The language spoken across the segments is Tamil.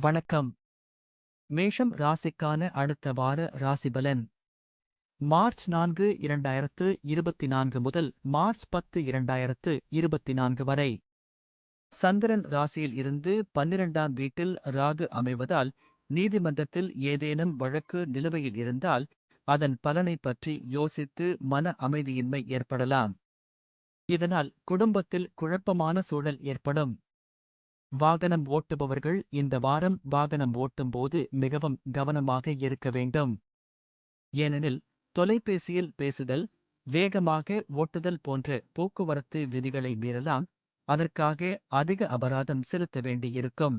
வணக்கம். மேஷம் ராசிக்கான அடுத்த வார ராசிபலன். மார்ச் நான்கு இரண்டாயிரத்து இருபத்தி நான்கு முதல் மார்ச் பத்து இரண்டாயிரத்து இருபத்தி நான்கு வரை. சந்திரன் ராசியில் இருந்து பன்னிரண்டாம் வீட்டில் ராகு அமைவதால் நீதிமன்றத்தில் ஏதேனும் வழக்கு நிலுவையில் இருந்தால் அதன் பலனை பற்றி யோசித்து மன அமைதியின்மை ஏற்படலாம். இதனால் குடும்பத்தில் குழப்பமான சூழல் ஏற்படும். வாகனம் ஓட்டுபவர்கள் இந்த வாரம் வாகனம் ஓட்டும்போது மிகவும் கவனமாக இருக்க வேண்டும். ஏனெனில் தொலைபேசியில் பேசுதல் வேகமாக ஓட்டுதல் போன்ற போக்குவரத்து விதிகளை மீறலாம் அதற்காக அதிக அபராதம் செலுத்த வேண்டியிருக்கும்.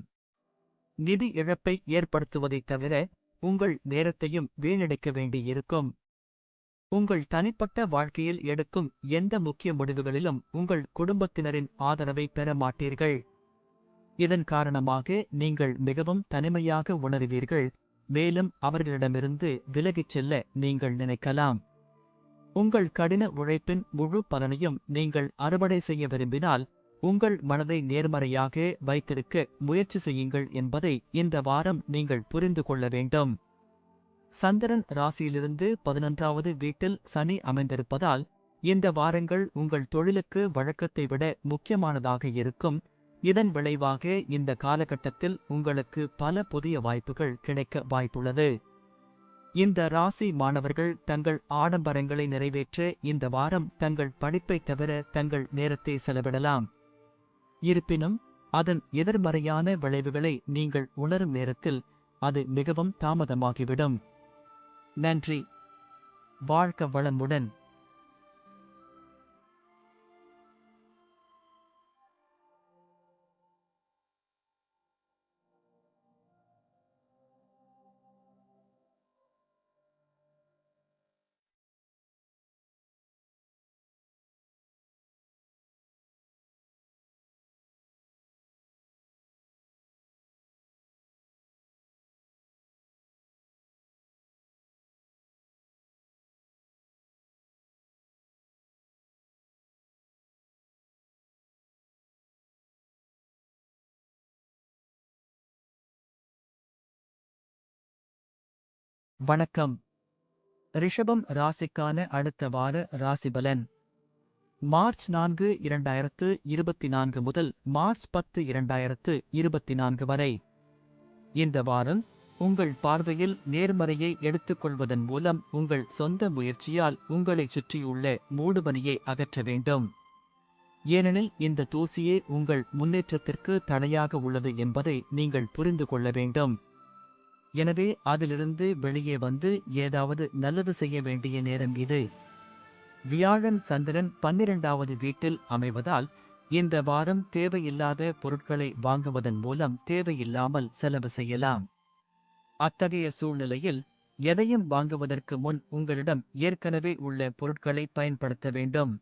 நிதி இழப்பை ஏற்படுத்துவதைத் தவிர உங்கள் நேரத்தையும் வீணடிக்க வேண்டியிருக்கும். உங்கள் தனிப்பட்ட வாழ்க்கையில் எடுக்கும் எந்த முக்கிய முடிவுகளிலும் உங்கள் குடும்பத்தினரின் ஆதரவை பெற மாட்டீர்கள். இதன் காரணமாக நீங்கள் மிகவும் தனிமையாக உணருவீர்கள் மேலும் அவர்களிடமிருந்து விலகிச் செல்ல நீங்கள் நினைக்கலாம். உங்கள் கடின உழைப்பின் முழு பலனையும் நீங்கள் அறுவடை செய்ய விரும்பினால் உங்கள் மனதை நேர்மறையாக வைத்திருக்க முயற்சி செய்யுங்கள் என்பதை இந்த வாரம் நீங்கள் புரிந்து கொள்ள வேண்டும். சந்திரன் ராசியிலிருந்து பதினொன்றாவது வீட்டில் சனி அமைந்திருப்பதால் இந்த வாரங்கள் உங்கள் தொழிலுக்கு வழக்கத்தை விட முக்கியமானதாக இருக்கும். இதன் விளைவாக இந்த காலகட்டத்தில் உங்களுக்கு பல புதிய வாய்ப்புகள் கிடைக்க வாய்ப்புள்ளது. இந்த ராசி மாணவர்கள் தங்கள் ஆடம்பரங்களை நிறைவேற்ற இந்த வாரம் தங்கள் படிப்பை தவிர தங்கள் நேரத்தை செலவிடலாம். இருப்பினும் அதன் எதிர்மறையான விளைவுகளை நீங்கள் உணரும் நேரத்தில் அது மிகவும் தாமதமாகிவிடும். நன்றி. வாழ்க்க வளமுடன். வணக்கம். ரிஷபம் ராசிக்கான அடுத்த வார ராசிபலன். மார்ச் நான்கு இரண்டாயிரத்து இருபத்தி நான்கு முதல் மார்ச் பத்து இரண்டாயிரத்து இருபத்தி நான்கு வரை. இந்த வாரம் உங்கள் பார்வையில் நேர்மறையை எடுத்துக்கொள்வதன் மூலம் உங்கள் சொந்த முயற்சியால் உங்களைச் சுற்றியுள்ள மூடுபனியை அகற்ற வேண்டும். ஏனெனில் இந்த தூசியே உங்கள் முன்னேற்றத்திற்கு தடையாக உள்ளது என்பதை நீங்கள் புரிந்து கொள்ள வேண்டும். எனவே அதிலிருந்து வெளியே வந்து ஏதாவது நல்லது செய்ய வேண்டிய நேரம் இது. வியாழன் சந்திரன் பன்னிரண்டாவது வீட்டில் அமைவதால் இந்த வாரம் தேவையில்லாத பொருட்களை வாங்குவதன் மூலம் தேவையில்லாமல் செலவு செய்யலாம். அத்தகைய சூழ்நிலையில் எதையும் வாங்குவதற்கு முன் உங்களிடம் ஏற்கனவே உள்ள பொருட்களை பயன்படுத்த வேண்டும்.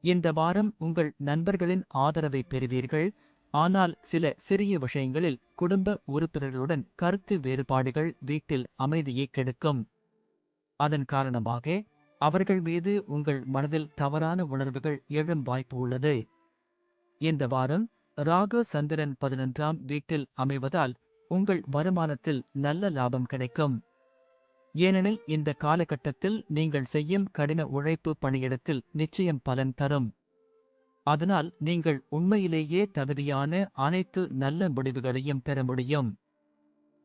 இந்த வாரம் உங்கள் நண்பர்களின் ஆதரவை பெறுவீர்கள் ஆனால் சில சிறிய விஷயங்களில் குடும்ப உறுப்பினர்களுடன் கருத்து வேறுபாடுகள் வீட்டில் அமைதியை கெடுக்கும். அதன் காரணமாக அவர்கள் மீது உங்கள் மனதில் தவறான உணர்வுகள் எழும் வாய்ப்பு உள்ளது. இந்த வாரம் ராகு சந்திரன் பதினொன்றாம் வீட்டில் அமைவதால் உங்கள் வருமானத்தில் நல்ல லாபம் கிடைக்கும். ஏனெனில் இந்த காலகட்டத்தில் நீங்கள் செய்யும் கடின உழைப்பு பணியிடத்தில் நிச்சயம் பலன் தரும். அதனால் நீங்கள் உண்மையிலேயே தகுதியான அனைத்து நல்ல முடிவுகளையும் பெற முடியும்.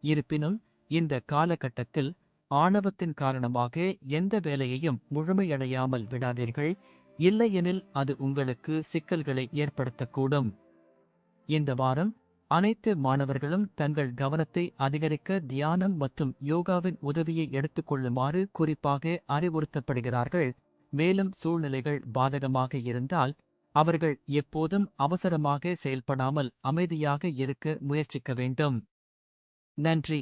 இருப்பினும் இந்த காலகட்டத்தில் ஆணவத்தின் காரணமாக எந்த வேலையையும் முழுமையடையாமல் விடாதீர்கள். இல்லையெனில் அது உங்களுக்கு சிக்கல்களை ஏற்படுத்தக்கூடும். இந்த வாரம் அனைத்து மாணவர்களும் தங்கள் கவனத்தை அதிகரிக்க தியானம் மற்றும் யோகாவின் உதவியை எடுத்துக்கொள்ளுமாறு குறிப்பாக அறிவுறுத்தப்படுகிறார்கள். மேலும் சூழ்நிலைகள் பாதகமாக இருந்தால் அவர்கள் எப்போதும் அவசரமாக செயல்படாமல் அமைதியாக இருக்க முயற்சிக்க வேண்டும். நன்றி.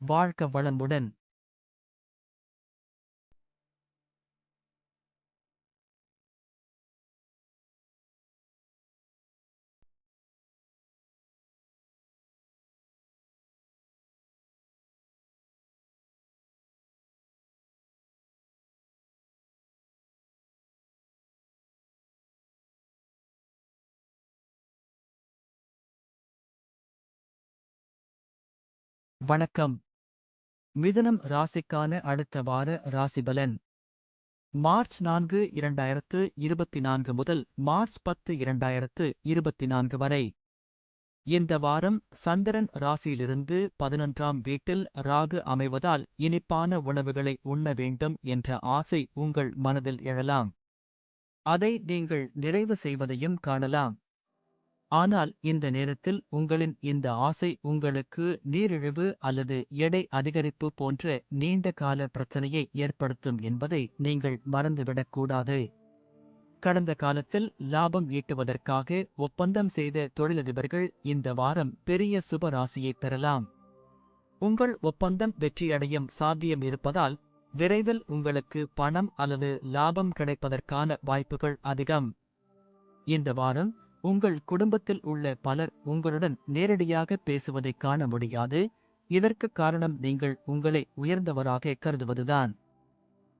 வாழ்க்க வளமுடன். வணக்கம். மிதுனம் ராசிக்கான அடுத்த வார ராசிபலன். மார்ச் நான்கு இரண்டாயிரத்து இருபத்தி நான்கு முதல் மார்ச் பத்து இரண்டாயிரத்து இருபத்தி நான்கு வரை. இந்த வாரம் சந்திரன் ராசியிலிருந்து பதினொன்றாம் வீட்டில் ராகு அமைவதால் இனிப்பான உணவுகளை உண்ண வேண்டும் என்ற ஆசை உங்கள் மனதில் எழலாம். அதை நீங்கள் நிறைவு செய்வதையும் காணலாம். ஆனால் இந்த நேரத்தில் உங்களின் இந்த ஆசை உங்களுக்கு நீரிழிவு அல்லது எடை அதிகரிப்பு போன்ற நீண்ட கால பிரச்சனையை ஏற்படுத்தும் என்பதை நீங்கள் மறந்துவிடக்கூடாது கடந்த காலத்தில் லாபம் ஈட்டுவதற்காக ஒப்பந்தம் செய்த தொழிலதிபர்கள் இந்த வாரம் பெரிய சுபராசியை பெறலாம். உங்கள் ஒப்பந்தம் வெற்றியடையும் சாத்தியம் இருப்பதால் விரைவில் உங்களுக்கு பணம் அல்லது லாபம் கிடைப்பதற்கான வாய்ப்புகள் அதிகம். இந்த வாரம் உங்கள் குடும்பத்தில் உள்ள பலர் உங்களுடன் நேரடியாக பேசுவதை காண முடியாது. இதற்கு காரணம் நீங்கள் உங்களை உயர்ந்தவராக கருதுவதுதான்.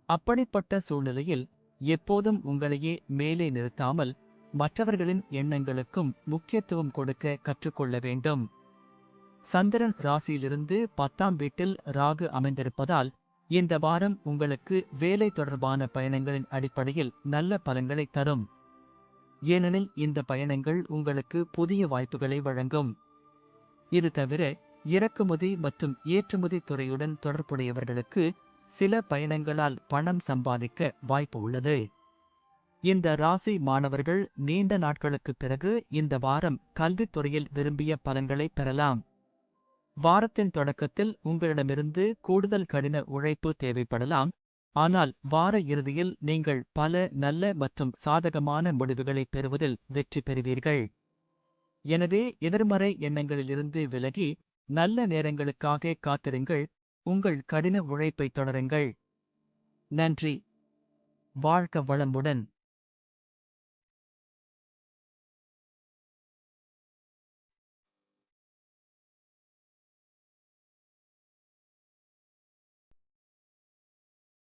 அப்படிப்பட்ட சூழ்நிலையில் எப்போதும் உங்களையே மேலே நிறுத்தாமல் மற்றவர்களின் எண்ணங்களுக்கும் முக்கியத்துவம் கொடுக்க கற்றுக்கொள்ள வேண்டும். சந்திரன் ராசியிலிருந்து பத்தாம் வீட்டில் ராகு அமைந்திருப்பதால் இந்த வாரம் உங்களுக்கு வேலை தொடர்பான பயணங்களின் அடிப்படையில் நல்ல பலன்களை தரும். ஏனெனில் இந்த பயணங்கள் உங்களுக்கு புதிய வாய்ப்புகளை வழங்கும். இது தவிர இறக்குமதி மற்றும் ஏற்றுமதி துறையுடன் தொடர்புடையவர்களுக்கு சில பயணங்களால் பணம் சம்பாதிக்க வாய்ப்பு உள்ளது. இந்த ராசி மாணவர்கள் நீண்ட நாட்களுக்குப் பிறகு இந்த வாரம் கல்வித்துறையில் விரும்பிய பலன்களை பெறலாம். வாரத்தின் தொடக்கத்தில் உங்களிடமிருந்து கூடுதல் கடின உழைப்பு தேவைப்படலாம். ஆனால் வார இறுதியில் நீங்கள் பல நல்ல மற்றும் சாதகமான முடிவுகளை பெறுவதில் வெற்றி பெறுவீர்கள். எனவே எதிர்மறை எண்ணங்களிலிருந்து விலகி நல்ல நேரங்களுக்காக காத்திருங்கள். உங்கள் கடின உழைப்பை தொடருங்கள். நன்றி. வாழ்க வளமுடன்.